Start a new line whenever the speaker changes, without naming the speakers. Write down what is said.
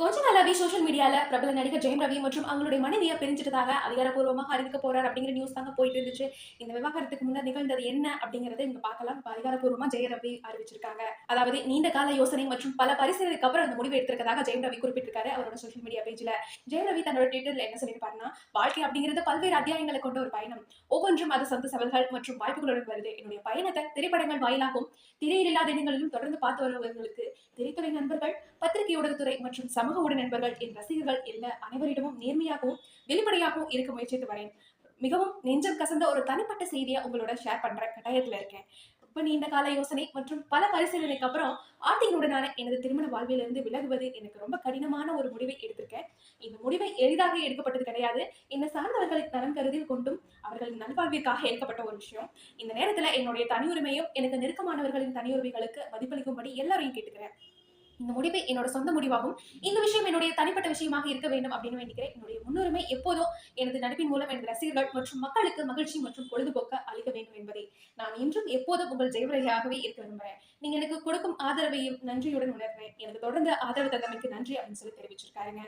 கொஞ்ச நாளாவே சோஷியல் மீடியால பிரபல நடிகர் ஜெயம் ரவி மற்றும் அவங்களுடைய மனைவியை பிரிஞ்சிட்டதாக அதிகாரப்பூர்வமாக அறிவிக்க போறார் அப்படிங்கிற நியூஸ் தாங்க போயிட்டு இருந்துச்சு. இந்த விவாகரத்துக்கு முன்னர் நிகழ்ந்தது என்ன அப்படிங்கறத இங்க பார்க்கலாம். அதிகாரப்பூர்வமாக அதிகாரப்பூர்வமா ஜெயம் ரவி அறிவிச்சிருக்காங்க. அதாவது நீண்ட கால யோசனை மற்றும் பல பரிசீலனைக்கு அப்புறம் அந்த முடிவு எடுத்திருக்கதாக ஜெயம் ரவி குறிப்பிட்டிருக்காரு அவரோட சோஷியல் மீடியா பேஜ்ல ஜெயம் ரவி தன்னோட ட்விட்டர்ல என்ன சொல்லியிருப்பாருன்னா வாழ்க்கை அப்படிங்கிறது பல்வேறு அத்தியாயங்களை கொண்ட ஒரு பயணம். ஒவ்வொன்றும் அது சொந்த சவால்கள் மற்றும் வாய்ப்புகளுடன் வருது. என்னுடைய பயணத்தை திரைப்படங்கள் வாயிலாகவும் திரையில் இல்லாத இடங்களிலும் தொடர்ந்து பார்த்து வருபவர்களுக்கு திரைத்துறை நண்பர்கள் பத்திரிகை ஊடகத்துறை மற்றும் சமூக ஊடக நண்பர்கள் என் ரசிகர்கள் எல்லா அனைவரிடமும் நேர்மையாகவும் வெளிப்படையாகவும் இருக்க முயற்சித்து வரேன். மிகவும் நெஞ்சம் கசந்த ஒரு தனிப்பட்ட செய்தியை உங்களோட ஷேர் பண்ற கட்டாயத்துல இருக்கேன். ரொம்ப நீண்ட கால யோசனை மற்றும் பல பரிசீலனைக்கு அப்புறம் ஆர்டிகளுடனான எனது திருமண வாழ்விலிருந்து விலகுவது எனக்கு ரொம்ப கடினமான ஒரு முடிவை எடுத்திருக்கேன். இந்த முடிவை எளிதாக எடுக்கப்பட்டது கிடையாது. என்னை சார்ந்தவர்களின் நலன் கருதில் கொண்டும் அவர்களின் நல்வாழ்விற்காக எடுக்கப்பட்ட ஒரு விஷயம். இந்த நேரத்துல என்னுடைய தனியுரிமையும் எனக்கு நெருக்கமானவர்களின் தனியுரிமைகளுக்கு மதிப்பளிக்கும்படி எல்லாரையும் கேட்டுக்கிறேன். இந்த முடிவு என்னோட சொந்த முடிவாகும். இந்த விஷயம் என்னுடைய தனிப்பட்ட விஷயமாக இருக்க வேண்டும் அப்படின்னு வேண்டிக்கிறேன். என்னுடைய முன்னுரிமை எப்போதும் எனது நடிப்பின் மூலம் எனது ரசிகர்கள் மற்றும் மக்களுக்கு மகிழ்ச்சி மற்றும் பொழுதுபோக்க அளிக்க வேண்டும் என்பதை நான் இன்றும் எப்போதும் உங்கள் ஜெயவரையாகவே இருக்க விரும்புகிறேன் நீங்க எனக்கு கொடுக்கும் ஆதரவையும் நன்றியுடன் உணர்கிறேன். எனக்கு தொடர்ந்து ஆதரவு தந்தமைக்கு நன்றி அப்படின்னு சொல்லி தெரிவிச்சிருக்காருங்க.